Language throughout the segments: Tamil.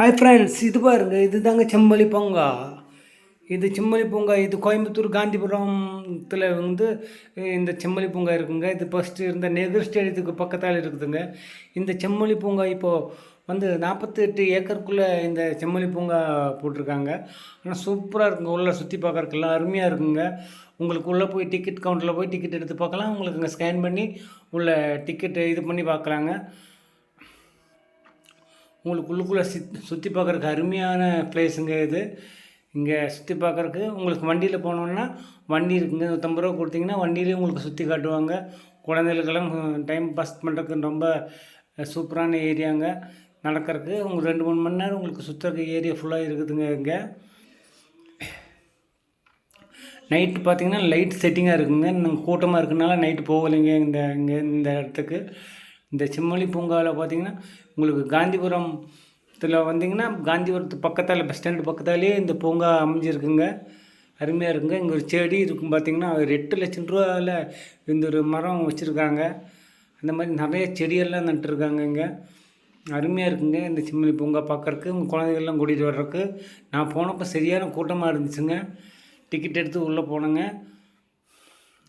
ஹாய் ஃப்ரெண்ட்ஸ் இது பாருங்க இது தாங்க செம்மொழி பூங்கா. இது செம்மொழி பூங்கா இது கோயம்புத்தூர் காந்திபுரத்தில் வந்து இந்த செம்மொழி பூங்கா இருக்குங்க. இது ஃபஸ்ட்டு இருந்த நெகர் ஸ்டேடியத்துக்கு பக்கத்தால் இருக்குதுங்க. இந்த செம்மொழி பூங்கா இப்போது வந்து நாற்பத்தெட்டு ஏக்கருக்குள்ளே இந்த செம்மொழி பூங்கா போட்டிருக்காங்க. ஆனால் சூப்பராக இருக்குங்க. உள்ளே சுற்றி பார்க்குறக்கெல்லாம் அருமையாக இருக்குங்க. உங்களுக்கு உள்ளே போய் டிக்கெட் கவுண்டரில் போய் டிக்கெட் எடுத்து பார்க்கலாம். உங்களுக்கு இங்கே ஸ்கேன் பண்ணி உள்ள டிக்கெட்டு இது பண்ணி பார்க்கலாங்க. உங்களுக்கு உள்ளுக்குள்ளே சுத் சுற்றி பார்க்குறக்கு அருமையான பிளேஸுங்க இது. இங்கே சுற்றி பார்க்குறக்கு உங்களுக்கு வண்டியில் போனோன்னா வண்டி இருக்குங்க. நூற்றம்பது ரூபா கொடுத்தீங்கன்னா வண்டியிலே உங்களுக்கு சுற்றி காட்டுவாங்க. குழந்தைகளுக்கெல்லாம் டைம் பாஸ் பண்ணுறதுக்கு ரொம்ப சூப்பரான ஏரியாங்க. நடக்கிறதுக்கு உங்களுக்கு ரெண்டு மூணு மணி நேரம் உங்களுக்கு சுற்றுறதுக்கு ஏரியா ஃபுல்லாக இருக்குதுங்க இங்கே. நைட்டு பார்த்தீங்கன்னா லைட் செட்டிங்காக இருக்குங்க. நாங்கள் கூட்டமாக இருக்கனால நைட்டு போகலைங்க இந்த இங்கே இந்த இடத்துக்கு. இந்த செம்மொழி பூங்காவில் பார்த்தீங்கன்னா உங்களுக்கு காந்திபுரத்தில் வந்தீங்கன்னா காந்திபுரத்து பக்கத்தால் பஸ் ஸ்டாண்டு பக்கத்தாலேயே இந்த பூங்கா அமைஞ்சிருக்குங்க. அருமையாக இருக்குங்க. இங்கே ஒரு செடி இருக்கும் பார்த்தீங்கன்னா ஒரு எட்டு லட்சம் ரூபாவில் இந்த ஒரு மரம் வச்சுருக்காங்க. அந்த மாதிரி நிறைய செடியெல்லாம் நட்டுருக்காங்க இங்கே. அருமையாக இருக்குங்க இந்த செம்மொழி பூங்கா பார்க்கறக்கு உங்கள் குழந்தைகள்லாம் கூட்டிகிட்டு வர்றதுக்கு. நான் போனப்போ சரியான கூட்டமாக இருந்துச்சுங்க. டிக்கெட் எடுத்து உள்ளே போனேங்க.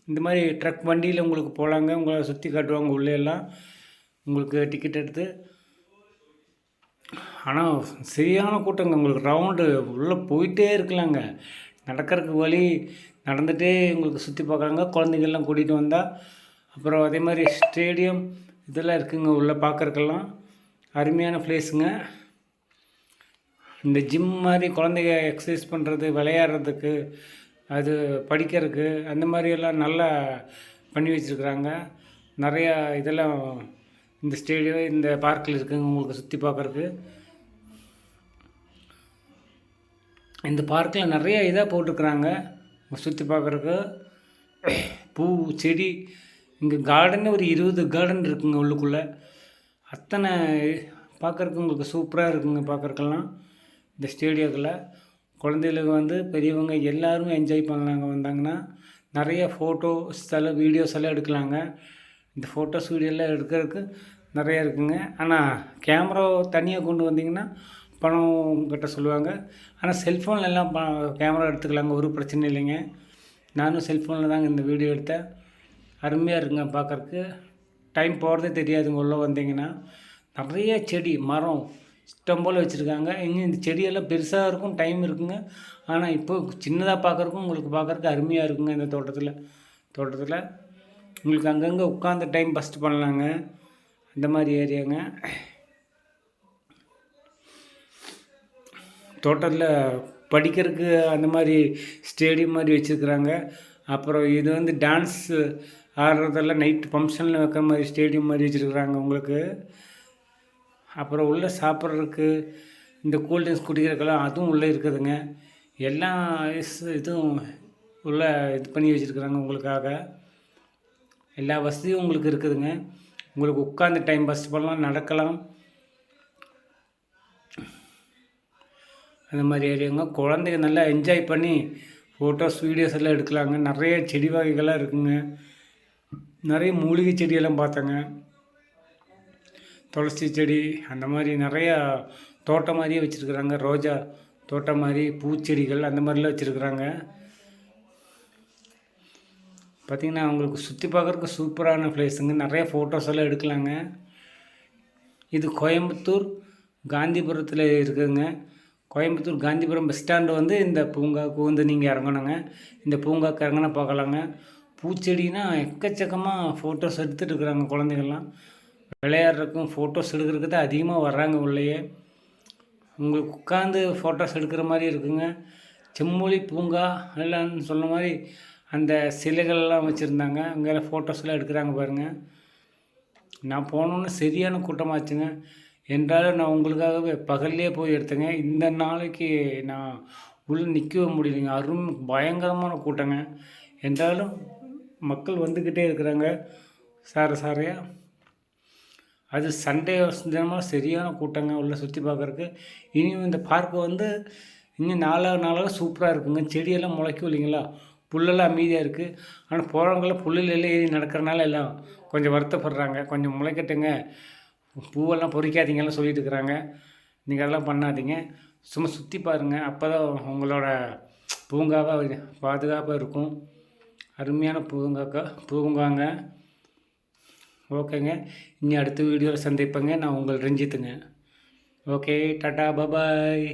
இந்த மாதிரி ட்ரக் வண்டியில் உங்களுக்கு போகலாங்க உங்களை சுற்றி காட்டுவாங்க உள்ளே எல்லாம். உங்களுக்கு டிக்கெட் எடுத்து ஆனால் சரியான கூட்டங்க. உங்களுக்கு ரவுண்டு உள்ளே போயிட்டே இருக்கலாங்க. நடக்கிறதுக்கு வழி நடந்துகிட்டே உங்களுக்கு சுற்றி பார்க்குறாங்க. குழந்தைங்கள்லாம் கூட்டிகிட்டு வந்தால் அப்புறம் அதே மாதிரி ஸ்டேடியம் இதெல்லாம் இருக்குங்க. உள்ளே பார்க்குறக்கெல்லாம் அருமையான பிளேஸுங்க இந்த ஜிம் மாதிரி குழந்தைங்க எக்ஸசைஸ் பண்ணுறது விளையாடுறதுக்கு அது படிக்கிறதுக்கு அந்த மாதிரியெல்லாம் நல்லா பண்ணி வச்சுருக்குறாங்க. நிறையா இதெல்லாம் இந்த ஸ்டேடியம் இந்த பார்க்கில் இருக்குங்க உங்களுக்கு சுற்றி பார்க்குறக்கு இந்த பார்க்கில் நிறைய இதாக போட்டிருக்குறாங்க. சுற்றி பார்க்குறக்கு பூ செடி இங்கே கார்டனே ஒரு இருபது கார்டன் இருக்குங்க உள்ளுக்குள்ளே. அத்தனை பார்க்குறக்கு உங்களுக்கு சூப்பராக இருக்குங்க பார்க்குறக்கெல்லாம் இந்த ஸ்டேடியத்தில் குழந்தைகளுக்கு வந்து பெரியவங்க எல்லாரும் என்ஜாய் பண்ணலாங்க. வந்தாங்கன்னா நிறைய ஃபோட்டோஸ் எல்லாம் வீடியோஸ் எல்லாம் எடுக்கலாங்க. இந்த ஃபோட்டோஸ் வீடியோலாம் எடுக்கிறதுக்கு நிறைய இருக்குங்க. ஆனால் கேமரா தனியாக கொண்டு வந்தீங்கன்னா பணம் கட்ட சொல்லுவாங்க. ஆனால் செல்ஃபோனில் எல்லாம் ப கேமரா எடுத்துக்கலாங்க ஒரு பிரச்சனை இல்லைங்க. நானும் செல்ஃபோனில் தாங்க இந்த வீடியோ எடுத்தேன். அருமையாக இருக்குங்க பார்க்குறக்கு டைம் போகிறதே தெரியாதுங்க உள்ளே வந்தீங்கன்னா. நிறைய செடி மரம் இஷ்டம் போல் வச்சுருக்காங்க. இன்னும் இந்த செடியெல்லாம் பெருசாக இருக்கும் டைம் இருக்குங்க. ஆனால் இப்போ சின்னதாக பார்க்குறக்கும் உங்களுக்கு பார்க்குறக்கு அருமையாக இருக்குங்க இந்த தோட்டத்தில். தோட்டத்தில் உங்களுக்கு அங்கங்கே உட்காந்து டைம் ஃபஸ்ட்டு பண்ணலாங்க. அந்த மாதிரி ஏரியாங்க. தோட்டத்தில் படிக்கிறதுக்கு அந்த மாதிரி ஸ்டேடியம் மாதிரி வச்சுருக்குறாங்க. அப்புறம் இது வந்து டான்ஸ் ஆடுறதெல்லாம் நைட் ஃபங்க்ஷனில் வைக்கிற மாதிரி ஸ்டேடியம் மாதிரி வச்சுருக்குறாங்க உங்களுக்கு. அப்புறம் உள்ளே சாப்பிட்றதுக்கு இந்த கூல்ட்ரிங்க்ஸ் குடிக்கிறதுக்கெல்லாம் அதுவும் உள்ளே இருக்குதுங்க. எல்லா இஸ் இதுவும் உள்ளே இது பண்ணி வச்சுருக்குறாங்க உங்களுக்காக. எல்லா வசதியும் உங்களுக்கு இருக்குதுங்க. உங்களுக்கு உட்காந்து டைம் பாஸ் பண்ணலாம் நடக்கலாம். அந்த மாதிரி ஏரியாங்க குழந்தைங்க நல்லா என்ஜாய் பண்ணி ஃபோட்டோஸ் வீடியோஸ் எல்லாம் எடுக்கலாங்க. நிறைய செடி வகைகள்லாம் இருக்குங்க. நிறைய மூலிகை செடியெல்லாம் பார்த்தேங்க. துளசி செடி அந்த மாதிரி நிறையா தோட்டம் மாதிரியே வச்சுருக்குறாங்க. ரோஜா தோட்டம் மாதிரி பூச்செடிகள் அந்த மாதிரிலாம் வச்சுருக்குறாங்க. பார்த்திங்கன்னா அவங்களுக்கு சுற்றி பார்க்குறதுக்கு சூப்பரான பிளேஸுங்க நிறைய ஃபோட்டோஸ் எல்லாம் எடுக்கலாங்க. இது கோயம்புத்தூர் காந்திபுரத்தில் இருக்குதுங்க. கோயம்புத்தூர் காந்திபுரம் பஸ் ஸ்டாண்டு வந்து இந்த பூங்காவுக்கு வந்து நீங்கள் இறங்கணுங்க. இந்த பூங்காவுக்கு இறங்கினா பார்க்கலாங்க. பூச்செடினா எக்கச்சக்கமாக ஃபோட்டோஸ் எடுத்துகிட்டு இருக்கிறாங்க குழந்தைங்கள்லாம் விளையாடுறதுக்கும் ஃபோட்டோஸ் எடுக்கிறதுக்கு தான் அதிகமாக வர்றாங்க உள்ளேயே. உங்களுக்கு உட்காந்து ஃபோட்டோஸ் எடுக்கிற மாதிரி இருக்குங்க. செம்மொழி பூங்கா எல்லாம் சொன்ன மாதிரி அந்த சிலைகள்லாம் வச்சுருந்தாங்க. அங்கே ஃபோட்டோஸ்லாம் எடுக்கிறாங்க பாருங்கள் நான் போனோன்னு சரியான கூட்டமாச்சுங்க. என்றாலும் நான் உங்களுக்காகவே பகல்லே போய் எடுத்தேங்க. இந்த நாளைக்கு நான் உள்ளே நிற்கவே முடியலைங்க. அரும் பயங்கரமான கூட்டங்க. என்றாலும் மக்கள் வந்துக்கிட்டே இருக்கிறாங்க. சார சாரையாக அது சண்டே தினமாக சரியான கூட்டங்க உள்ளே சுற்றி பார்க்குறக்கு இனியும் இந்த பார்க்கு வந்து இன்னும் நாளாக நாளாக சூப்பராக இருக்குங்க. செடியெல்லாம் முளைக்கும் இல்லைங்களா? புல்லெல்லாம் அமைதியாக இருக்குது ஆனால் போகிறவங்களாம் புல்லில் எல்லாம் ஏறி நடக்கிறனால எல்லாம் கொஞ்சம் வருத்தப்படுறாங்க. கொஞ்சம் முளைக்கட்டுங்க. பூவெல்லாம் பொறிக்காதீங்கலாம் சொல்லிட்டு இருக்கிறாங்க. நீங்கள் அதெல்லாம் பண்ணாதீங்க. சும்மா சுற்றி பாருங்கள் அப்போ தான் உங்களோட பூங்காவாக பாதுகாப்பாக இருக்கும். அருமையான பூங்காக்கா பூங்காங்க. ஓகேங்க. இனி அடுத்த வீடியோவில் சந்திப்பேங்க. நான் உங்கள் ரஞ்சித்துங்க. Okay tata bye bye.